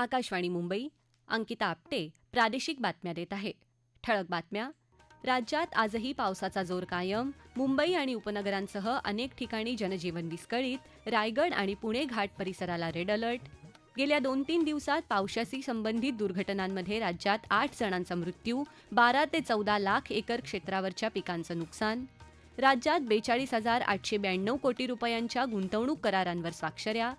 आकाशवाणी मुंबई अंकिता आपटे प्रादेशिक बातम्या देत आहे. ठळक बातम्या. राज्यात आजही पावसाचा जोर कायम. मुंबई आणि उपनगरांसह अनेक ठिकाणी जनजीवन विस्कळीत. रायगड आणि पुणे घाट परिसराला रेड अलर्ट गेल्या दोन तीन दिवसात पावसाशी संबंधित दुर्घटनांमध्ये राज्यात आठ जणांचा मृत्यू बारा ते चौदा लाख एकर क्षेत्रावरच्या पिकांचं नुकसान. राज्यात बेचाळीस हजार आठशे ब्याण्णव कोटी रुपयांच्या गुंतवणूक करारांवर स्वाक्षऱ्या.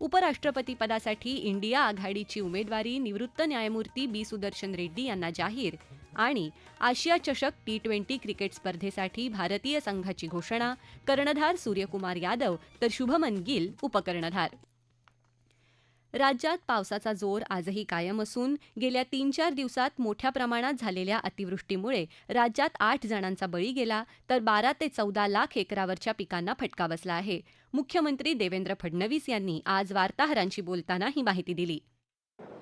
उपराष्ट्रपतीपदासाठी इंडिया आघाडीची उमेदवारी निवृत्त न्यायमूर्ती बी. सुदर्शन रेड्डी यांना जाहीर. आणि आशिया चषक टी ट्वेंटी क्रिकेट स्पर्धेसाठी भारतीय संघाची घोषणा कर्णधार सूर्यकुमार यादव तर शुभमन गिल उपकर्णधार. राज्यात पावसाचा जोर आजही कायम असून गेल्या तीन चार दिवसात मोठ्या प्रमाणात झालेल्या अतिवृष्टीमुळे राज्यात आठ जणांचा बळी गेला तर बारा ते चौदा लाख एकरावरच्या पिकांना फटका बसला आहे. मुख्यमंत्री देवेंद्र फडणवीस यांनी आज वार्ताहरांशी बोलताना ही माहिती दिली.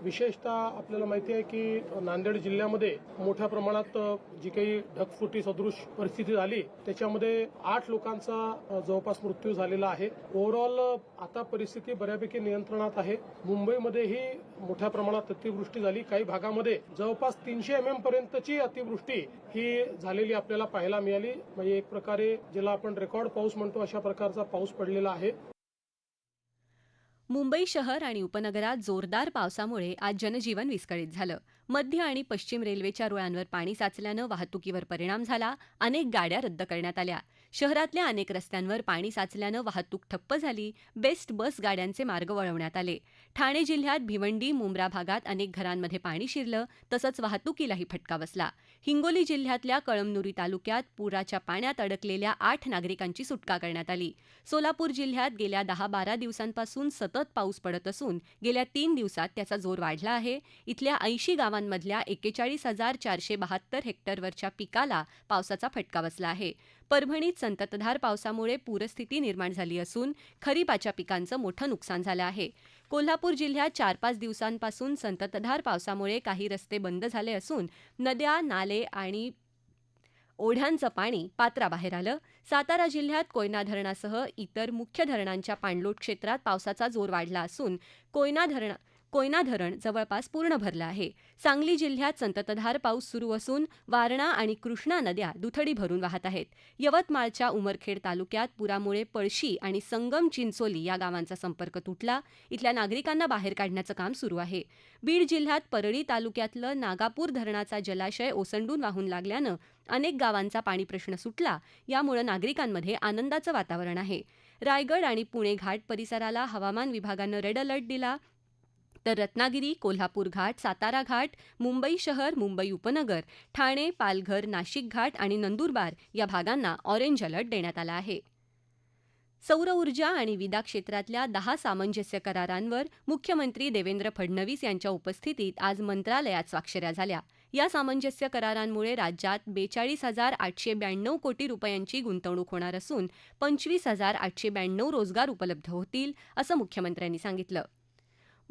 विशेषतः आपल्याला माहिती आहे की नांदेड जिल्ह्यामध्ये मोठ्या प्रमाणात जी काही ढगफुटी सदृश परिस्थिती झाली त्याच्यामध्ये आठ लोकांचा जवळपास मृत्यू झालेला आहे. ओव्हरऑल आता परिस्थिती बऱ्यापैकी नियंत्रणात आहे. मुंबईमध्येही मोठ्या प्रमाणात अतिवृष्टी झाली. काही भागामध्ये जवळपास तीनशे एम एम पर्यंतची अतिवृष्टी ही झालेली आपल्याला पाहायला मिळाली. म्हणजे एक प्रकारे ज्याला आपण रेकॉर्ड पाऊस म्हणतो अशा प्रकारचा पाऊस पडलेला आहे. मुंबई शहर आणि उपनगरात जोरदार पावसामुळे आज जनजीवन विस्कळीत झालं. मध्य आणि पश्चिम रेल्वेच्या रुळांवर पाणी साचल्यानं वाहतुकीवर परिणाम झाला. अनेक गाड्या रद्द करण्यात आल्या. शहरातल्या अनेक रस्त्यांवर पाणी साचल्यानं वाहतूक ठप्प झाली. बेस्ट बस गाड्यांचे मार्ग वळवण्यात आले. ठाणे जिल्ह्यात भिवंडी मुंब्रा भागात अनेक घरांमध्ये पाणी शिरलं तसंच वाहतुकीलाही फटका बसला. हिंगोली जिल्ह्यातल्या कळमनुरी तालुक्यात पुराच्या पाण्यात अडकलेल्या आठ नागरिकांची सुटका करण्यात आली. सोलापूर जिल्ह्यात गेल्या दहा बारा दिवसांपासून सतत पाऊस पडत असून गेल्या तीन दिवसात त्याचा जोर वाढला आहे. इथल्या ऐंशी गावांमधल्या एकेचाळीस हजार चारशे बहात्तर हेक्टरवरच्या पिकाला पावसाचा फटका बसला आहे. परभणीत संततधार पावसामुळे पूरस्थिती निर्माण झाली असून खरीपाच्या पिकांचं मोठं नुकसान झालं आहे. कोल्हापूर जिल्ह्यात चार पाच दिवसांपासून संततधार पावसामुळे काही रस्ते बंद झाले असून नद्या नाले आणि ओढ्यांचं पाणी पात्राबाहेर आलं. सातारा जिल्ह्यात कोयना धरणासह इतर मुख्य धरणांच्या पाणलोट क्षेत्रात पावसाचा जोर वाढला असून कोयना धरण कोयना धरण जवळपास पूर्ण भरलं आहे. सांगली जिल्ह्यात संततधार पाऊस सुरू असून वारणा आणि कृष्णा नद्या दुथडी भरून वाहत आहेत. यवतमाळच्या उमरखेड तालुक्यात पुरामुळे पळशी आणि संगम चिंचोली या गावांचा संपर्क तुटला. इथल्या नागरिकांना बाहेर काढण्याचं काम सुरू आहे. बीड जिल्ह्यात परळी तालुक्यातलं नागापूर धरणाचा जलाशय ओसंडून वाहून लागल्यानं अनेक गावांचा पाणी प्रश्न सुटला. यामुळे नागरिकांमध्ये आनंदाचं वातावरण आहे. रायगड आणि पुणे घाट परिसराला हवामान विभागानं रेड अलर्ट दिला. तर रत्नागिरी कोल्हापूर घाट सातारा घाट मुंबई शहर मुंबई उपनगर ठाणे पालघर नाशिक घाट आणि नंदुरबार या भागांना ऑरेंज अलर्ट देण्यात आला आहे. सौर ऊर्जा आणि विदा क्षेत्रातल्या दहा सामंजस्य करारांवर मुख्यमंत्री देवेंद्र फडणवीस यांच्या उपस्थितीत आज मंत्रालयात स्वाक्षऱ्या झाल्या. या सामंजस्य करारांमुळे राज्यात बेचाळीस हजार आठशे ब्याण्णव कोटी रुपयांची गुंतवणूक होणार असून पंचवीस हजार आठशे ब्याण्णव रोजगार उपलब्ध होतील असं मुख्यमंत्र्यांनी सांगितलं.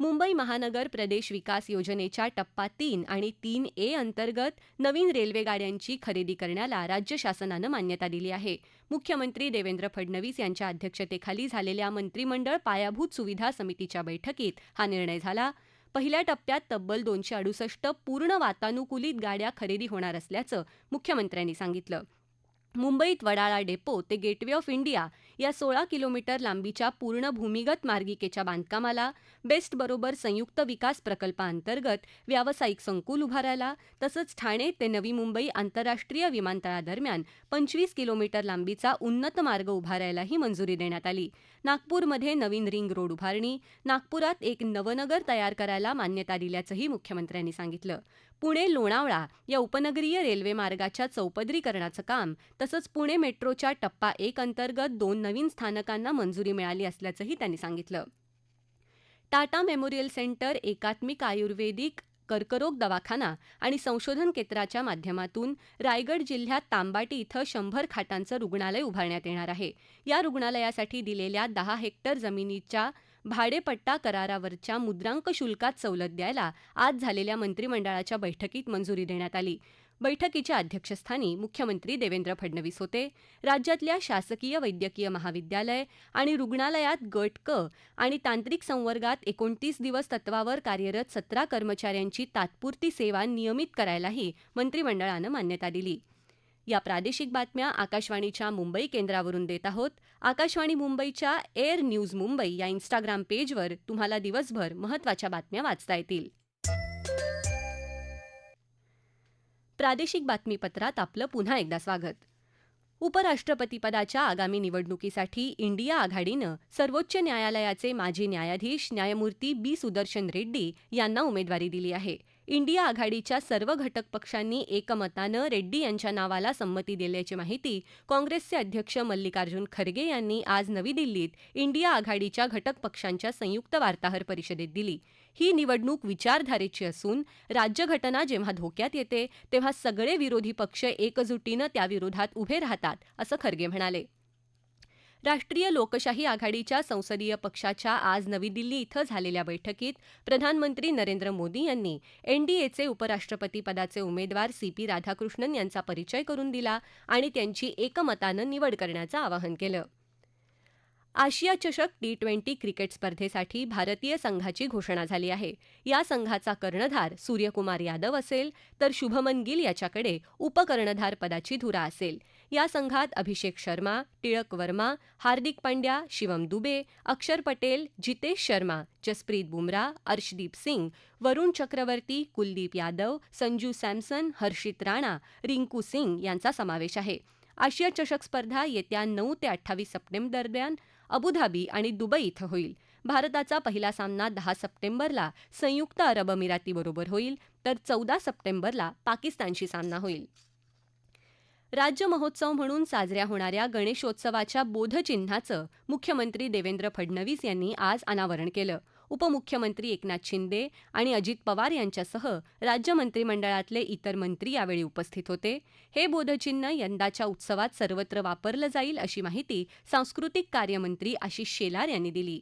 मुंबई महानगर प्रदेश विकास योजनेच्या टप्पा तीन आणि तीन ए अंतर्गत नवीन रेल्वे गाड्यांची खरेदी करण्याला राज्य शासनानं मान्यता दिली आहे. मुख्यमंत्री देवेंद्र फडणवीस यांच्या अध्यक्षतेखाली झालेल्या मंत्रिमंडळ पायाभूत सुविधा समितीच्या बैठकीत हा निर्णय झाला. पहिल्या टप्प्यात तब्बल दोनशे अडुसष्ट पूर्ण वातानुकूलित गाड्या खरेदी होणार असल्याचं मुख्यमंत्र्यांनी सांगितलं. मुंबईत वडाळा डेपो ते गेटवे ऑफ इंडिया या सोळा किलोमीटर लांबीच्या पूर्ण भूमिगत मार्गिकेच्या बांधकामाला बेस्ट बरोबर संयुक्त विकास प्रकल्पाअंतर्गत व्यावसायिक संकुल उभारायला तसंच ठाणे ते नवी मुंबई आंतरराष्ट्रीय विमानतळादरम्यान पंचवीस किलोमीटर लांबीचा उन्नत मार्ग उभारायलाही मंजुरी देण्यात आली. नागपूरमध्ये नवीन रिंग रोड उभारणी नागपुरात एक नवनगर तयार करायला मान्यता दिल्याचंही मुख्यमंत्र्यांनी सांगितलं. पुणे लोणावळा या उपनगरीय रेल्वे मार्गाच्या चौपदरीकरणाचं काम तसंच पुणे मेट्रोच्या टप्पा एक अंतर्गत दोन नवीन स्थानकांना मंजुरी मिळाली असल्याचंही त्यांनी सांगितलं. टाटा मेमोरियल सेंटर एकात्मिक आयुर्वेदिक कर्करोग दवाखाना आणि संशोधन केंद्राच्या माध्यमातून रायगड जिल्ह्यात तांबाटी इथं शंभर खाटांचं रुग्णालय उभारण्यात येणार आहे. या रुग्णालयासाठी दिलेल्या दहा हेक्टर जमिनीच्या भाडेपट्टा करारावरच्या मुद्रांक शुल्कात सवलत द्यायला आज झालेल्या मंत्रिमंडळाच्या बैठकीत मंजुरी देण्यात आली. बैठकीच्या अध्यक्षस्थानी मुख्यमंत्री देवेंद्र फडणवीस होते. राज्यातल्या शासकीय वैद्यकीय महाविद्यालय आणि रुग्णालयात गट क आणि तांत्रिक संवर्गात एकोणतीस दिवस तत्वावर कार्यरत सतरा कर्मचाऱ्यांची तात्पुरती सेवा नियमित करायलाही मंत्रिमंडळानं मान्यता दिली. या प्रादेशिक बातम्या आकाशवाणीच्या मुंबई केंद्रावरून देत आहोत. आकाशवाणी मुंबईच्या एअर न्यूज मुंबई या इन्स्टाग्राम पेजवर तुम्हाला दिवसभर महत्त्वाच्या बातम्या वाचता येतील. प्रादेशिक बातमीपत्रात आपलं पुन्हा एकदा स्वागत. उपराष्ट्रपतीपदाच्या आगामी निवडणुकीसाठी इंडिया आघाडीनं सर्वोच्च न्यायालयाचे माजी न्यायाधीश न्यायमूर्ती बी. सुदर्शन रेड्डी यांना उमेदवारी दिली आहे. इंडिया आघाडीच्या सर्व घटक पक्षांनी एकमतानं रेड्डी यांच्या नावाला संमती दिल्याची माहिती काँग्रेसचे अध्यक्ष मल्लिकार्जुन खरगे यांनी आज नवी दिल्लीत इंडिया आघाडीच्या घटक पक्षांच्या संयुक्त वार्ताहर परिषदेत दिली. ही निवडणूक विचारधारेची असून राज्यघटना जेव्हा धोक्यात येते तेव्हा सगळे विरोधी पक्ष एकजुटीनं त्याविरोधात उभे राहतात असं खरगे म्हणाले. राष्ट्रीय लोकशाही आघाडीच्या संसदीय पक्षाच्या आज नवी दिल्ली इथं झालेल्या बैठकीत प्रधानमंत्री नरेंद्र मोदी यांनी एनडीएचे उपराष्ट्रपती पदाचे उमेदवार सी पी राधाकृष्णन यांचा परिचय करून दिला आणि त्यांची एकमतानं निवड करण्याचं आवाहन केलं. आशिया चषक टी ट्वेंटी क्रिकेट स्पर्धेसाठी भारतीय संघाची घोषणा झाली आहे. या संघाचा कर्णधार सूर्यकुमार यादव असेल तर शुभमन गिल याच्याकडे उपकर्णधार पदाची धुरा असेल. या संघात अभिषेक शर्मा टिळक वर्मा हार्दिक पांड्या शिवम दुबे अक्षर पटेल जितेश शर्मा जसप्रीत बुमराह अर्शदीप सिंग वरुण चक्रवर्ती कुलदीप यादव संजू सॅमसन हर्षित राणा रिंकू सिंग यांचा समावेश आहे. आशिया चषक स्पर्धा येत्या नऊ ते अठ्ठावीस सप्टेंबर दरम्यान अबुधाबी आणि दुबई इथं होईल. भारताचा पहिला सामना दहा सप्टेंबरला संयुक्त अरब अमिरातीबरोबर होईल तर चौदा सप्टेंबरला पाकिस्तानशी सामना होईल. राज्य महोत्सव म्हणून साजऱ्या होणाऱ्या गणेशोत्सवाच्या बोधचिन्हाचं मुख्यमंत्री देवेंद्र फडणवीस यांनी आज अनावरण केलं. उपमुख्यमंत्री एकनाथ शिंदे आणि अजित पवार यांच्यासह राज्य मंत्रिमंडळातले इतर मंत्री यावेळी उपस्थित होते. हे बोधचिन्ह यंदाच्या उत्सवात सर्वत्र वापरलं जाईल अशी माहिती सांस्कृतिक कार्यमंत्री आशिष शेलार यांनी दिली.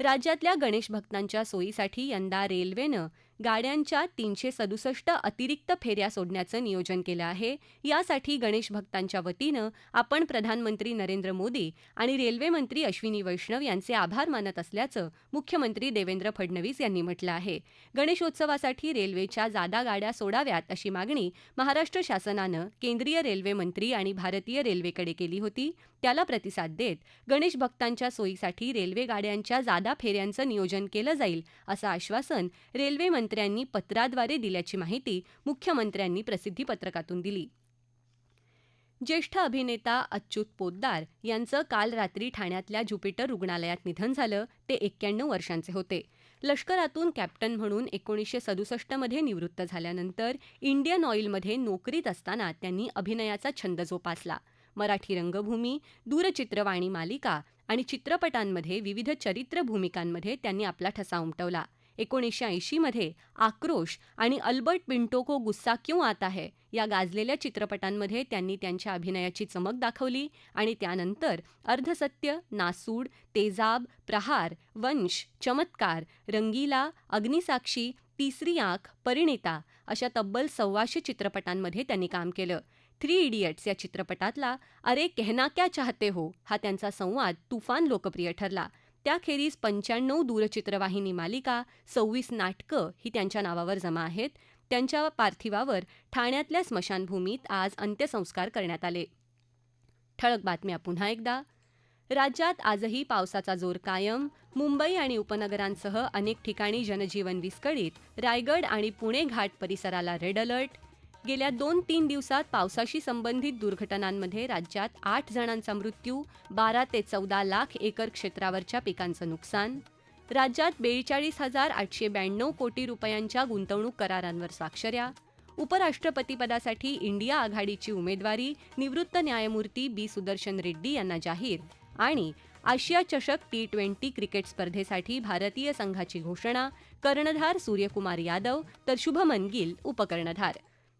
राज्यातल्या गणेश भक्तांच्या सोयीसाठी यंदा रेल्वेनं गाड्यांच्या तीनशे सदुसष्ट अतिरिक्त फेऱ्या सोडण्याचं नियोजन केलं आहे. यासाठी गणेश भक्तांच्या वतीनं आपण प्रधानमंत्री नरेंद्र मोदी आणि रेल्वे मंत्री अश्विनी वैष्णव यांचे आभार मानत असल्याचं मुख्यमंत्री देवेंद्र फडणवीस यांनी म्हटलं आहे. गणेशोत्सवासाठी रेल्वेच्या जादा गाड्या सोडाव्यात अशी मागणी महाराष्ट्र शासनानं केंद्रीय रेल्वे मंत्री आणि भारतीय रेल्वेकडे केली होती. त्याला प्रतिसाद देत गणेश भक्तांच्या सोयीसाठी रेल्वे गाड्यांच्या जादा फेऱ्यांचं नियोजन केलं जाईल असं आश्वासन रेल्वे मंत्र्यांनी पत्राद्वारे दिल्याची माहिती मुख्यमंत्र्यांनी प्रसिद्धीपत्रकातून दिली. ज्येष्ठ अभिनेता अच्युत पोद्दार यांचं काल रात्री ठाण्यातल्या ज्युपिटर रुग्णालयात निधन झालं ते एक्क्याण्णव वर्षांचे होते. लष्करातून कॅप्टन म्हणून एकोणीसशे सदुसष्टमध्ये निवृत्त झाल्यानंतर इंडियन ऑइलमध्ये नोकरीत असताना त्यांनी अभिनयाचा छंद जोपासला. मराठी रंगभूमी दूरचित्रवाणी मालिका आणि चित्रपटांमध्ये विविध चरित्र भूमिकांमध्ये त्यांनी आपला ठसा उमटवला. एकोणीसशे ऐंशीमध्ये आक्रोश आणि अल्बर्ट पिंटो को गुस्सा क्यों आता है या गाजलेल्या चित्रपटांमध्ये त्यांनी त्यांच्या अभिनयाची चमक दाखवली आणि त्यानंतर अर्धसत्य नासूड तेजाब प्रहार वंश चमत्कार रंगीला अग्निसाक्षी तिसरी आंख परिणिता अशा तब्बल सव्वाशे चित्रपटांमध्ये त्यांनी काम केलं. थ्री इडियट्स या चित्रपटातला अरे कहना क्या चाहते हो? हा त्यांचा संवाद तुफान लोकप्रिय ठरला. त्याखेरीज पंच्याण्णव दूरचित्रवाहिनी मालिका सव्वीस नाटकं ही त्यांच्या नावावर जमा आहेत. त्यांच्या पार्थिवावर ठाण्यातल्या स्मशानभूमीत आज अंत्यसंस्कार करण्यात आले. ठळक बातम्या पुन्हा एकदा. राज्यात आजही पावसाचा जोर कायम. मुंबई आणि उपनगरांसह अनेक ठिकाणी जनजीवन विस्कळीत. रायगड आणि पुणे घाट परिसराला रेड अलर्ट. गेल्या दोन तीन दिवसात पावसाशी संबंधित दुर्घटनांमध्ये राज्यात आठ जणांचा मृत्यू बारा ते चौदा लाख एकर क्षेत्रावरच्या पिकांचं नुकसान राज्यात बेचाळीस हजार आठशे ब्याण्णव कोटी रुपयांच्या गुंतवणूक करारांवर स्वाक्षऱ्या उपराष्ट्रपतीपदासाठी इंडिया आघाडीची उमेदवारी निवृत्त न्यायमूर्ती बी सुदर्शन रेड्डी यांना जाहीर आणि आशिया चषक टी ट्वेंटी क्रिकेट स्पर्धेसाठी भारतीय संघाची घोषणा कर्णधार सूर्यकुमार यादव तर शुभमन गिल उपकर्णधार.